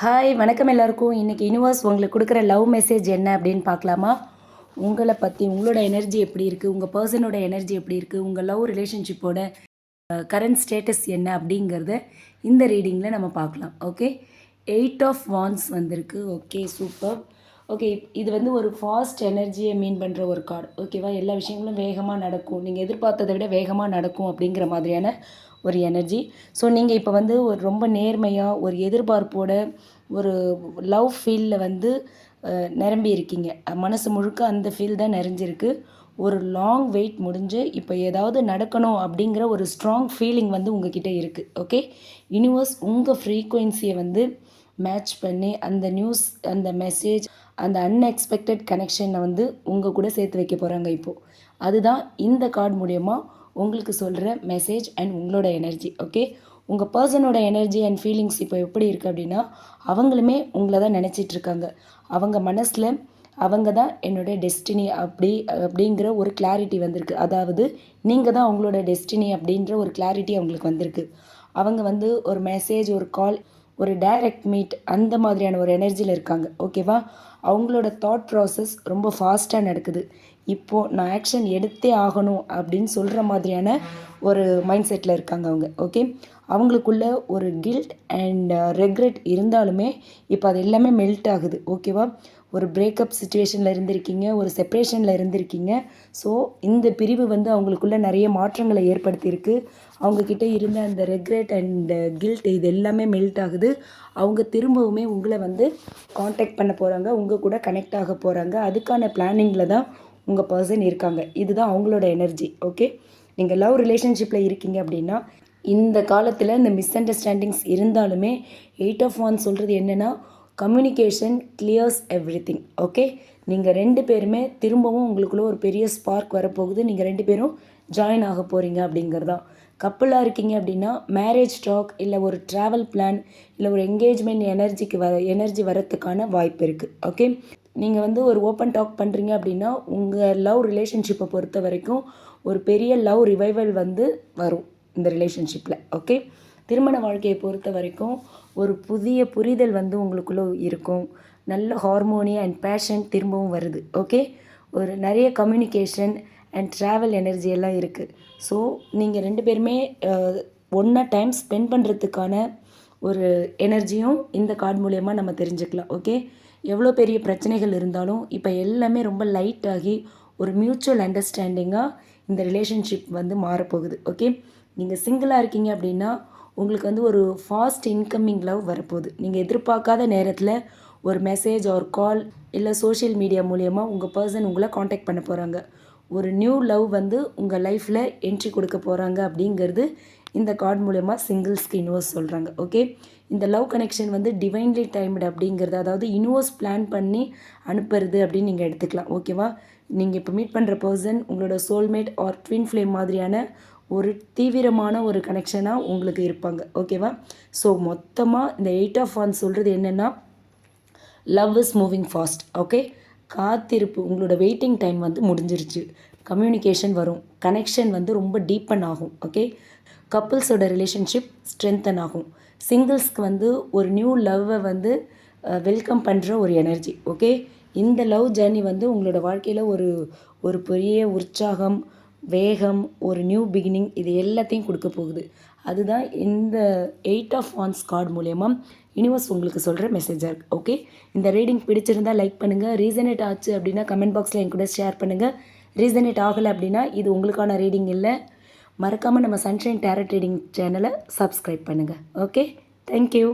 Hi வணக்கம் எல்லாருக்கும். இன்றைக்கி யூனிவர்ஸ் உங்களுக்கு கொடுக்குற லவ் மெசேஜ் என்ன அப்படின்னு பார்க்கலாமா? உங்களை பற்றி உங்களோட எனர்ஜி எப்படி இருக்குது உங்கள் பர்சனோட எனர்ஜி எப்படி இருக்குது உங்கள் லவ் ரிலேஷன்ஷிப்போட கரண்ட் ஸ்டேட்டஸ் என்ன அப்படிங்கிறத இந்த ரீடிங்கில் நம்ம பார்க்கலாம். ஓகே எயிட் ஆஃப் வான்ஸ் வந்திருக்கு. ஓகே சூப்பர் ஓகே இது வந்து ஒரு ஃபாஸ்ட் எனர்ஜியை மீன் பண்ணுற ஒரு கார்டு ஓகேவா எல்லா விஷயங்களும் வேகமாக நடக்கும். நீங்கள் எதிர்பார்த்ததை விட வேகமாக நடக்கும் அப்படிங்கிற மாதிரியான ஒரு எனர்ஜி ஸோ நீங்கள் இப்போ வந்து ஒரு ரொம்ப நேர்மையாக ஒரு எதிர்பார்ப்போட ஒரு லவ் ஃபீல்டில் வந்து நிரம்பி இருக்கீங்க. மனசு முழுக்க அந்த ஃபீல் தான் நிறைஞ்சிருக்கு. ஒரு லாங் வெயிட் முடிஞ்சு இப்போ ஏதாவது நடக்கணும் அப்படிங்கிற ஒரு ஸ்ட்ராங் ஃபீலிங் வந்து உங்ககிட்ட இருக்குது ஓகே யூனிவர்ஸ் உங்கள் ஃப்ரீக்குவென்சியை வந்து மேட்ச் பண்ணி அந்த நியூஸ் அந்த மெசேஜ் அந்த அன்எக்ஸ்பெக்டட் கனெக்ஷனை வந்து உங்கள் கூட சேர்த்து வைக்க போகிறாங்க இப்போது அதுதான் இந்த கார்டு மூலயமா உங்களுக்கு சொல்கிற மெசேஜ் அண்ட் உங்களோட எனர்ஜி ஓகே உங்கள் பர்சனோட எனர்ஜி அண்ட் ஃபீலிங்ஸ் இப்போ எப்படி இருக்குது அப்படின்னா அவங்களுமே உங்களை தான் நினச்சிட்ருக்காங்க அவங்க மனசில் அவங்க தான் என்னோட டெஸ்டினி அப்படி அப்படிங்கிற ஒரு கிளாரிட்டி வந்திருக்கு. அதாவது நீங்கள் தான் அவங்களோட டெஸ்டினி அப்படின்ற ஒரு கிளாரிட்டி அவங்களுக்கு வந்திருக்கு. அவங்க வந்து ஒரு மெசேஜ் ஒரு கால் ஒரு டைரக்ட் மீட் அந்த மாதிரியான ஒரு எனர்ஜியில் இருக்காங்க. ஓகேவா அவங்களோட தாட் ப்ராசஸ் ரொம்ப ஃபாஸ்ட்டாக நடக்குது. இப்போது நான் ஆக்ஷன் எடுத்தே ஆகணும் அப்படின்னு சொல்கிற மாதிரியான ஒரு மைண்ட் செட்டில் இருக்காங்க அவங்க. ஓகே அவங்களுக்குள்ள ஒரு கில்ட் அண்ட் ரெக்ரெட் இருந்தாலுமே இப்போ அது எல்லாமே மெல்ட் ஆகுது. ஓகேவா ஒரு பிரேக்கப் சுச்சுவேஷனில் இருந்திருக்கீங்க ஒரு செப்ரேஷனில் இருந்திருக்கீங்க. ஸோ இந்த பிரிவு வந்து அவங்களுக்குள்ள நிறைய மாற்றங்களை ஏற்படுத்தியிருக்கு. அவங்கக்கிட்ட இருந்த அந்த ரெக்ரெட் அண்ட் கில்ட் இது எல்லாமே மெல்ட் ஆகுது. அவங்க திரும்பவுமே உங்களை வந்து காண்டாக்ட் பண்ண போகிறாங்க உங்கள் கூட கனெக்ட் ஆக போகிறாங்க அதுக்கான பிளானிங்கில் தான் உங்கள் பர்சன் இருக்காங்க. இதுதான் அவங்களோட எனர்ஜி ஓகே நீங்கள் லவ் ரிலேஷன்ஷிப்பில் இருக்கீங்க அப்படின்னா இந்த காலத்தில் இந்த மிஸ் அண்டர்ஸ்டாண்டிங்ஸ் இருந்தாலுமே எயிட் ஆஃப் ஒன் சொல்கிறது என்னென்னா communication clears everything okay நீங்கள் ரெண்டு பேருமே திரும்பவும் உங்களுக்குள்ளே ஒரு பெரிய ஸ்பார்க் வரப்போகுது. நீங்கள் ரெண்டு பேரும் ஜாயின் ஆக போகிறீங்க அப்படிங்கிறதான் கப்பலாக இருக்கீங்க அப்படின்னா மேரேஜ் டாக் இல்லை ஒரு ட்ராவல் பிளான் இல்லை ஒரு என்கேஜ்மெண்ட் எனர்ஜிக்கு வர எனர்ஜி வரத்துக்கான வாய்ப்பு இருக்குது ஓகே நீங்கள் வந்து ஒரு ஓப்பன் டாக் பண்ணுறீங்க அப்படின்னா உங்கள் லவ் ரிலேஷன்ஷிப்பை பொறுத்த வரைக்கும் ஒரு பெரிய லவ் ரிவைவல் வந்து வரும் இந்த ரிலேஷன்ஷிப்பில் ஓகே திருமண வாழ்க்கையை பொறுத்த வரைக்கும் ஒரு புதிய புரிதல் வந்து உங்களுக்குள்ளே இருக்கும். நல்ல ஹார்மோனியா அண்ட் பேஷன் திரும்பவும் வருது ஓகே ஒரு நிறைய கம்யூனிகேஷன் அண்ட் ட்ராவல் எனர்ஜி எல்லாம் இருக்குது ஸோ நீங்கள் ரெண்டு பேருமே ஒன்றா டைம் ஸ்பெண்ட் பண்ணுறதுக்கான ஒரு எனர்ஜியும் இந்த கார்டு மூலயமா நம்ம தெரிஞ்சுக்கலாம் ஓகே எவ்வளோ பெரிய பிரச்சனைகள் இருந்தாலும் இப்போ எல்லாமே ரொம்ப லைட் ஆகி ஒரு மியூச்சுவல் அண்டர்ஸ்டாண்டிங்காக இந்த ரிலேஷன்ஷிப் வந்து மாறப்போகுது ஓகே நீங்கள் சிங்கிளாக இருக்கீங்க அப்படின்னா உங்களுக்கு வந்து ஒரு ஃபாஸ்ட் இன்கமிங் லவ் வரப்போகுது. நீங்கள் எதிர்பார்க்காத நேரத்தில் ஒரு மெசேஜ் ஒரு கால் இல்லை சோஷியல் மீடியா மூலயமா உங்கள் பர்சன் உங்களை காண்டாக்ட் பண்ண போகிறாங்க ஒரு நியூ லவ் வந்து உங்கள் லைஃப்பில் என்ட்ரி கொடுக்க போகிறாங்க அப்படிங்கிறது இந்த கார்டு மூலயமா சிங்கிள்ஸ்க்கு யூனிவர்ஸ் சொல்கிறாங்க ஓகே இந்த லவ் கனெக்ஷன் வந்து டிவைன்லி டைம்டு அப்படிங்கிறது அதாவது யூனிவர்ஸ் பிளான் பண்ணி அனுப்புறது அப்படின்னு நீங்கள் எடுத்துக்கலாம். ஓகேவா நீங்கள் இப்போ மீட் பண்ணுற பர்சன் உங்களோட சோல்மேட் ஆர் ட்வின் ஃப்ளேம் மாதிரியான ஒரு தீவிரமான ஒரு கனெக்ஷனாக உங்களுக்கு இருப்பாங்க. ஓகேவா ஸோ மொத்தமாக இந்த எயிட் ஆஃப் ஒன் சொல்கிறது என்னென்னா love is moving fast okay காத்திருப்பு உங்களோட வெயிட்டிங் டைம் வந்து முடிஞ்சிருச்சு. கம்யூனிகேஷன் வரும். கனெக்ஷன் வந்து ரொம்ப டீப்பன் ஆகும். ஓகே கப்புள்ஸோட ரிலேஷன்ஷிப் ஸ்ட்ரென்தன் ஆகும். சிங்கிள்ஸ்க்கு வந்து ஒரு நியூ லவ்வை வந்து வெல்கம் பண்ணுற ஒரு எனர்ஜி ஓகே இந்த லவ் ஜேர்னி வந்து உங்களோட வாழ்க்கையில் ஒரு ஒரு பெரிய உற்சாகம் வேகம் ஒரு நியூ பிகினிங் இது எல்லாத்தையும் கொடுக்க போகுது. அதுதான் இந்த எயிட் ஆஃப் வான்ஸ் கார்டு மூலயமா யூனிவர்ஸ் உங்களுக்கு சொல்கிற மெசேஜாக இருக்குது ஓகே இந்த ரீடிங் பிடிச்சிருந்தா லைக் பண்ணுங்கள் ரீசனேட் ஆச்சு அப்படின்னா கமெண்ட் பாக்ஸில் என் கூட ஷேர் பண்ணுங்கள் ரீசனேட் ஆகலை அப்படின்னா இது உங்களுக்கான ரீடிங் இல்லை. மறக்காமல் நம்ம சன்ஷைன் டேரட் ரீடிங் சேனலை சப்ஸ்கிரைப் பண்ணுங்கள் ஓகே தேங்க்யூ